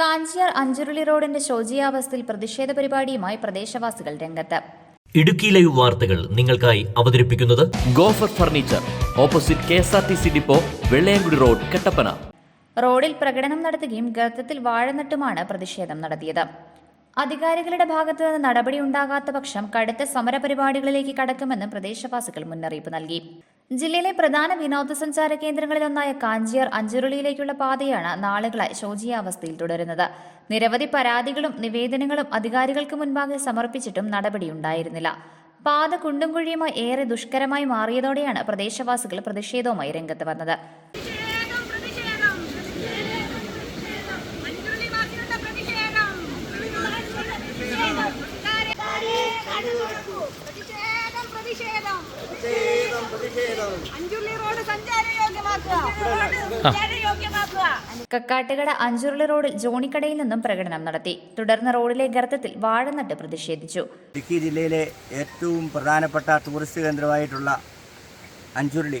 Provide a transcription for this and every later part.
കാഞ്ചിയാർ അഞ്ചുരുളി റോഡിന്റെ ശോചിയാവസ്ഥയിൽ പ്രതിഷേധ പരിപാടിയുമായി പ്രദേശവാസികൾ രംഗത്ത്. ഇടുക്കി ലൈവ് വാർത്തകൾ നിങ്ങൾക്കായി അവതരിപ്പിക്കുന്നത് Gopher furniture opposite K S R T C depot Vellayamkudi road Kattappana. റോഡിൽ പ്രകടനം നടത്തുകയും ഗർത്തത്തിൽ വാഴ നട്ടുമാണ് പ്രതിഷേധം നടത്തിയത്. അധികാരികളുടെ ഭാഗത്തു നിന്ന് നടപടി ഉണ്ടാകാത്ത പക്ഷം കടുത്ത സമരപരിപാടികളിലേക്ക് കടക്കുമെന്ന് പ്രദേശവാസികൾ മുന്നറിയിപ്പ് നൽകി. ജില്ലയിലെ പ്രധാന വിനോദസഞ്ചാര കേന്ദ്രങ്ങളിലൊന്നായ കാഞ്ചിയാർ അഞ്ചുരുളിയിലേക്കുള്ള പാതയാണ് നാളുകളായി ശോചിയാവസ്ഥയിൽ തുടരുന്നത്. നിരവധി പരാതികളും നിവേദനങ്ങളും അധികാരികൾക്ക് മുൻപാകെ സമർപ്പിച്ചിട്ടും നടപടിയുണ്ടായിരുന്നില്ല. പാത കുണ്ടും കുഴിയുമായി ഏറെ ദുഷ്കരമായി മാറിയതോടെയാണ് പ്രദേശവാസികൾ പ്രതിഷേധവുമായി രംഗത്ത് വന്നത് പ്രതിഷേധം പ്രതിഷേധം മഞ്ചുള്ളിവാസികളുടെ പ്രതിഷേധം പ്രതിഷേധം പ്രതിഷേധം അഞ്ചുള്ളി റോഡ് സഞ്ചാരയോഗ്യമാക്കുക സഞ്ചാരയോഗ്യമാക്കുക കക്കാട്ടുകട അഞ്ചുരുളി റോഡിൽ ജോണിക്കടയിൽ നിന്നും പ്രകടനം നടത്തി. തുടർന്ന് റോഡിലെ ഗർത്തത്തിൽ വാഴനട്ട് പ്രതിഷേധിച്ചു. ഇടുക്കി ജില്ലയിലെ ഏറ്റവും പ്രധാനപ്പെട്ട ടൂറിസ്റ്റ് കേന്ദ്രമായിട്ടുള്ള അഞ്ചുരുളി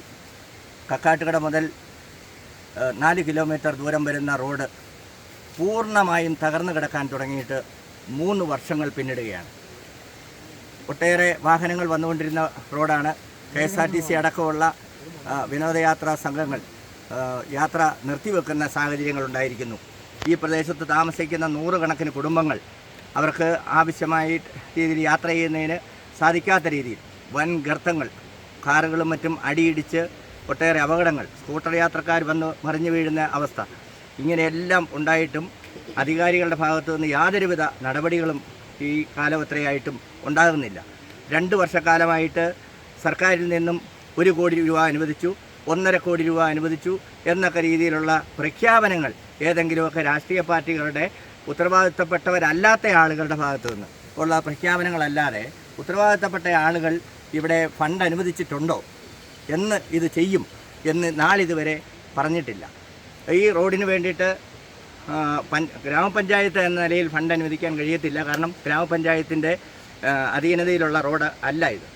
കക്കാട്ടുകട മുതൽ നാല് കിലോമീറ്റർ ദൂരം വരുന്ന റോഡ് പൂർണമായും തകർന്നു കിടക്കാൻ തുടങ്ങിയിട്ട് മൂന്ന് വർഷങ്ങൾ പിന്നിടുകയാണ്. ഒട്ടേറെ വാഹനങ്ങൾ വന്നുകൊണ്ടിരുന്ന റോഡാണ് K S R T C അടക്കമുള്ള വിനോദയാത്രാ സംഘങ്ങൾ യാത്ര നിർത്തിവെക്കുന്ന സാഹചര്യങ്ങളുണ്ടായിരിക്കുന്നു. ഈ പ്രദേശത്ത് താമസിക്കുന്ന നൂറുകണക്കിന് കുടുംബങ്ങൾ അവർക്ക് ആവശ്യമായ രീതിയിൽ യാത്ര ചെയ്യുന്നതിന് സാധിക്കാത്ത രീതിയിൽ വൻ ഗർത്തങ്ങൾ കാറുകളും മറ്റും അടിയിടിച്ച് ഒട്ടേറെ അപകടങ്ങൾ സ്കൂട്ടർ യാത്രക്കാർ വന്ന് മറിഞ്ഞു വീഴുന്ന അവസ്ഥ. ഇങ്ങനെയെല്ലാം ഉണ്ടായിട്ടും അധികാരികളുടെ ഭാഗത്തു നിന്ന് യാതൊരുവിധ നടപടികളും ഈ കാലവത്രയായിട്ടും ഉണ്ടാകുന്നില്ല. രണ്ട് വർഷക്കാലമായിട്ട് സർക്കാരിൽ നിന്നും ഒരു കോടി രൂപ അനുവദിച്ചു. ഒന്നര കോടി രൂപ അനുവദിച്ചു എന്നൊക്കെ രീതിയിലുള്ള പ്രഖ്യാപനങ്ങൾ ഏതെങ്കിലുമൊക്കെ രാഷ്ട്രീയ പാർട്ടികളുടെ ഉത്തരവാദിത്തപ്പെട്ടവരല്ലാത്ത ആളുകളുടെ ഭാഗത്തു നിന്ന്. ഉള്ള പ്രഖ്യാപനങ്ങളല്ലാതെ ഉത്തരവാദിത്തപ്പെട്ട ആളുകൾ ഇവിടെ ഫണ്ട് അനുവദിച്ചിട്ടുണ്ടോ എന്ന് ഇത് ചെയ്യും എന്ന് നാളിതുവരെ പറഞ്ഞിട്ടില്ല. ഈ റോഡിന് വേണ്ടിയിട്ട് ഗ്രാമപഞ്ചായത്ത് എന്ന നിലയിൽ ഫണ്ട് അനുവദിക്കാൻ കഴിയത്തില്ല. കാരണം ഗ്രാമപഞ്ചായത്തിന്റെ അധീനതയിലുള്ള റോഡ് അല്ല ഇത്.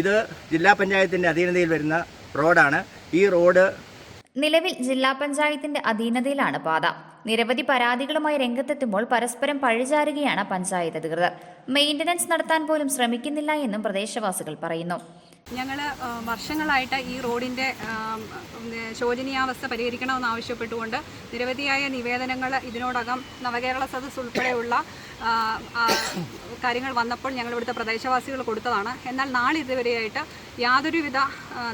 ഇത് ജില്ലാ പഞ്ചായത്തിന്റെ അധീനതയിൽ വരുന്ന റോഡാണ്. ഈ റോഡ് നിലവിൽ ജില്ലാ പഞ്ചായത്തിന്റെ അധീനതയിലാണ് പാത. നിരവധി പരാതികളുമായി രംഗത്തെത്തുമ്പോൾ പരസ്പരം പഴിചാരുകയാണ് പഞ്ചായത്ത് അധികൃതർ. മെയിന്റനൻസ് നടത്താൻ പോലും ശ്രമിക്കുന്നില്ല എന്നും പ്രദേശവാസികൾ പറയുന്നു. ഞങ്ങൾ വർഷങ്ങളായിട്ട് ഈ റോഡിന്റെ ശോചനീയാവസ്ഥ പരിഹരിക്കണമെന്ന് ആവശ്യപ്പെട്ടുകൊണ്ട് നിരവധിയായ നിവേദനങ്ങൾ ഇതിനോടകം നവകേരള സദസ് ഉൾപ്പെടെയുള്ള കാര്യങ്ങൾ വന്നപ്പോൾ ഞങ്ങൾ ഇവിടുത്തെ പ്രദേശവാസികൾ കൊടുത്തതാണ്. എന്നാൽ നാളിതുവരെയായിട്ട് യാതൊരുവിധ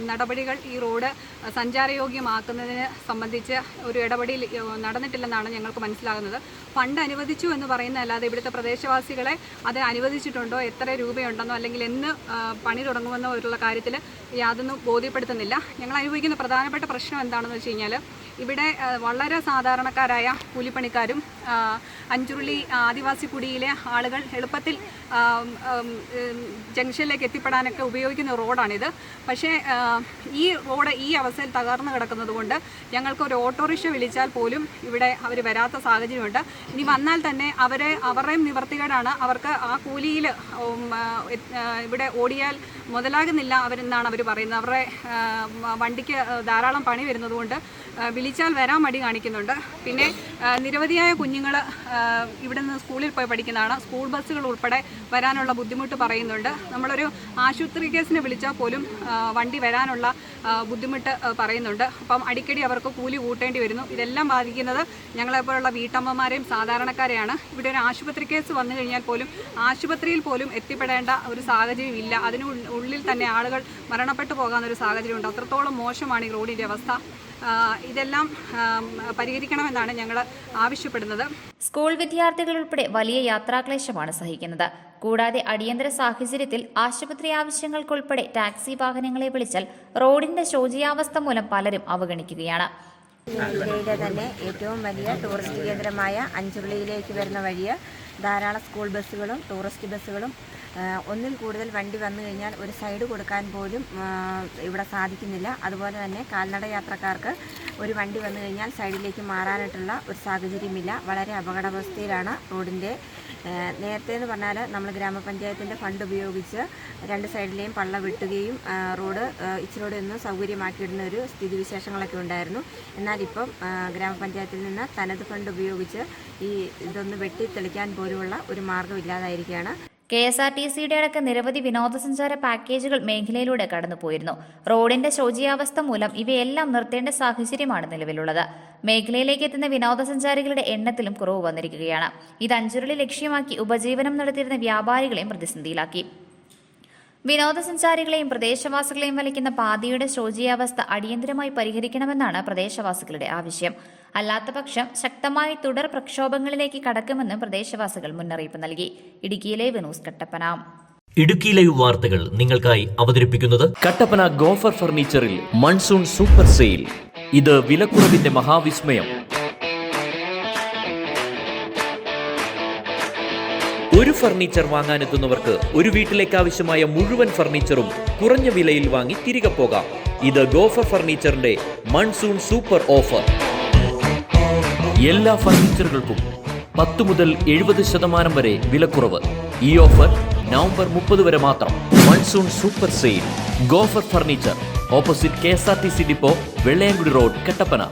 നടപടികൾ ഈ റോഡ് സഞ്ചാരയോഗ്യമാക്കുന്നതിന് സംബന്ധിച്ച് ഒരു ഇടപെടൽ നടന്നിട്ടില്ലെന്നാണ് ഞങ്ങൾക്ക് മനസ്സിലാകുന്നത്. ഫണ്ട് അനുവദിച്ചു എന്ന് പറയുന്നതല്ലാതെ ഇവിടുത്തെ പ്രദേശവാസികളെ അത് അനുവദിച്ചിട്ടുണ്ടോ എത്ര രൂപയുണ്ടെന്നോ അല്ലെങ്കിൽ എന്ന് പണി തുടങ്ങുമെന്നോ ഉള്ള കാര്യത്തിൽ യാതൊന്നും ബോധ്യപ്പെടുത്തുന്നില്ല. ഞങ്ങൾ അനുഭവിക്കുന്ന പ്രധാനപ്പെട്ട പ്രശ്നം എന്താണെന്ന് വെച്ച് കഴിഞ്ഞാൽ ഇവിടെ വളരെ സാധാരണക്കാരായ കൂലിപ്പണിക്കാരും അഞ്ചുരുളി ആദിവാസി കുടിയിലെ ആളുകൾ എളുപ്പത്തിൽ ജംഗ്ഷനിലേക്ക് എത്തിപ്പെടാനൊക്കെ ഉപയോഗിക്കുന്ന റോഡാണിത്. പക്ഷേ ഈ റോഡ് ഈ അവസ്ഥയിൽ തകർന്നു കിടക്കുന്നതുകൊണ്ട് ഞങ്ങൾക്ക് ഒരു ഓട്ടോറിക്ഷ വിളിച്ചാൽ പോലും ഇവിടെ അവർ വരാത്ത സാഹചര്യമുണ്ട്. ഇനി വന്നാൽ തന്നെ അവരെ അവരുടെയും നിവർത്തികേടാണ്. അവർക്ക് ആ കൂലിയിൽ ഇവിടെ ഓടിയാൽ മുതലാകുന്നില്ല അവരെന്നാണ് അവർ പറയുന്നത്. അവരുടെ വണ്ടിക്ക് ധാരാളം പണി വരുന്നതുകൊണ്ട് ആ, വിളിച്ചാൽ വരാൻ മടി കാണിക്കുന്നുണ്ട്. പിന്നെ നിരവധിയായ കുഞ്ഞുങ്ങൾ ഇവിടെ നിന്ന് സ്കൂളിൽ പോയി പഠിക്കുന്നതാണ്. സ്കൂൾ ബസ്സുകൾ ഉൾപ്പെടെ വരാനുള്ള ബുദ്ധിമുട്ട് പറയുന്നുണ്ട്. നമ്മളൊരു ആശുപത്രി കേസിന് വിളിച്ചാൽ പോലും വണ്ടി വരാനുള്ള ബുദ്ധിമുട്ട് പറയുന്നുണ്ട്. അപ്പം അടിക്കടി അവർക്ക് കൂലി കൂട്ടേണ്ടി വരുന്നു. ഇതെല്ലാം ബാധിക്കുന്നത് ഞങ്ങളെപ്പോലുള്ള വീട്ടമ്മമാരെയും സാധാരണക്കാരെയാണ്. ഇവിടെ ഒരു ആശുപത്രി കേസ് വന്നു കഴിഞ്ഞാൽ പോലും ആശുപത്രിയിൽ പോലും എത്തിപ്പെടേണ്ട ഒരു സാഹചര്യം ഇല്ല. അതിന് ഉള്ളിൽ തന്നെ ആളുകൾ മരണപ്പെട്ടു പോകാവുന്ന ഒരു സാഹചര്യമുണ്ട് അത്രത്തോളം മോശമാണ് ഈ റോഡിന്റെ അവസ്ഥ. ഇതെല്ലാം പരിഹരിക്കണമെന്നാണ് ഞങ്ങൾ ആവശ്യപ്പെടുന്നത്. സ്കൂൾ വിദ്യാർത്ഥികൾ ഉൾപ്പെടെ വലിയ യാത്രാക്ലേശമാണ് സഹിക്കുന്നത്. കൂടാതെ അടിയന്തര സാഹചര്യത്തിൽ ആശുപത്രി ആവശ്യങ്ങൾക്കുൾപ്പെടെ ടാക്സി വാഹനങ്ങളെ വിളിച്ചാൽ റോഡിന്റെ ശോചിയാവസ്ഥ മൂലം പലരും അവഗണിക്കുകയാണ്. ജില്ലയിലെ തന്നെ ഏറ്റവും വലിയ ടൂറിസ്റ്റ് കേന്ദ്രമായ അഞ്ചുള്ളിയിലേക്ക് വരുന്ന വഴിയെ ധാരാളം സ്കൂൾ ബസ്സുകളും ടൂറിസ്റ്റ് ബസ്സുകളും ഒന്നിൽ കൂടുതൽ വണ്ടി വന്നു കഴിഞ്ഞാൽ ഒരു സൈഡ് കൊടുക്കാൻ പോലും ഇവിടെ സാധിക്കുന്നില്ല. അതുപോലെ തന്നെ കാൽനട യാത്രക്കാർക്ക് ഒരു വണ്ടി വന്നു കഴിഞ്ഞാൽ സൈഡിലേക്ക് മാറാനായിട്ടുള്ള ഒരു സാഹചര്യമില്ല. വളരെ അപകടാവസ്ഥയിലാണ് റോഡിന്റെ നേരത്തെ എന്ന് പറഞ്ഞാൽ നമ്മൾ ഗ്രാമപഞ്ചായത്തിന്റെ ഫണ്ട് ഉപയോഗിച്ച് രണ്ട് സൈഡിലെയും പള്ള വെട്ടുകയും റോഡ് ഇച്ചിരോട് നിന്ന് സൗകര്യമാക്കിയിടുന്ന ഒരു സ്ഥിതിവിശേഷങ്ങളൊക്കെ ഉണ്ടായിരുന്നു. എന്നാൽ ഇപ്പം ഗ്രാമപഞ്ചായത്തിൽ നിന്ന് തനത് ഫണ്ട് ഉപയോഗിച്ച് ഈ ഇതൊന്ന് വെട്ടിത്തെളിക്കാൻ പോലുമുള്ള ഒരു മാർഗം ഇല്ലാതായിരിക്കുകയാണ്. കെ എസ് ആർ ടി സിയുടെ അടക്കം നിരവധി വിനോദസഞ്ചാര പാക്കേജുകൾ മേഖലയിലൂടെ കടന്നുപോയിരുന്നു. റോഡിന്റെ ശോചിയാവസ്ഥ മൂലം ഇവയെല്ലാം നിർത്തേണ്ട സാഹചര്യമാണ് നിലവിലുള്ളത്. മേഖലയിലേക്ക് എത്തുന്ന വിനോദസഞ്ചാരികളുടെ എണ്ണത്തിലും കുറവ് വന്നിരിക്കുകയാണ്. ഇത് അഞ്ചുരുളി ലക്ഷ്യമാക്കി ഉപജീവനം നടത്തിയിരുന്ന വ്യാപാരികളെയും പ്രതിസന്ധിയിലാക്കി. വിനോദസഞ്ചാരികളെയും പ്രദേശവാസികളെയും വലിക്കുന്ന പാതയുടെ ശോചിയാവസ്ഥ അടിയന്തരമായി പരിഹരിക്കണമെന്നാണ് പ്രദേശവാസികളുടെ ആവശ്യം. അല്ലാത്തപക്ഷം ശക്തമായ തുടർ പ്രക്ഷോഭങ്ങളിലേക്ക് കടക്കുമെന്ന് പ്രദേശവാസികൾ മുന്നറിയിപ്പ് നൽകി. ഇടുക്കിയിലെ വിനൂസ് കട്ടപ്പന. ഇടുക്കി ലൈവ് വാർത്തകൾ നിങ്ങൾക്കായി അവതരിപ്പിക്കുന്നത് കട്ടപ്പന ഗോഫർ ഫർണിച്ചറിൽ മൺസൂൺ സൂപ്പർ സെയിൽ. ഇത് വിലക്കുറവിന്റെ മഹാവിസ്മയം. ഫർണിച്ചർ വാങ്ങാനെത്തുന്നവർക്ക് ഒരു വീട്ടിലേക്ക് ആവശ്യമായ മുഴുവൻ ഫർണിച്ചറും കുറഞ്ഞ വിലയിൽ വാങ്ങി തിരികെ പോകാം. ഇത് ഗോഫർ ഫർണിച്ചറിന്റെ മൺസൂൺ സൂപ്പർ ഓഫർ. എല്ലാ ഫർണിച്ചറുകൾക്കും പത്ത് മുതൽ എഴുപത് ശതമാനം വരെ വിലക്കുറവ്. ഈ ഓഫർ നവംബർ മുപ്പത് വരെ മാത്രം. Monsoon super sale. Gopher furniture. Opposite K S R T C depot Vellayamkudi road Kattappana.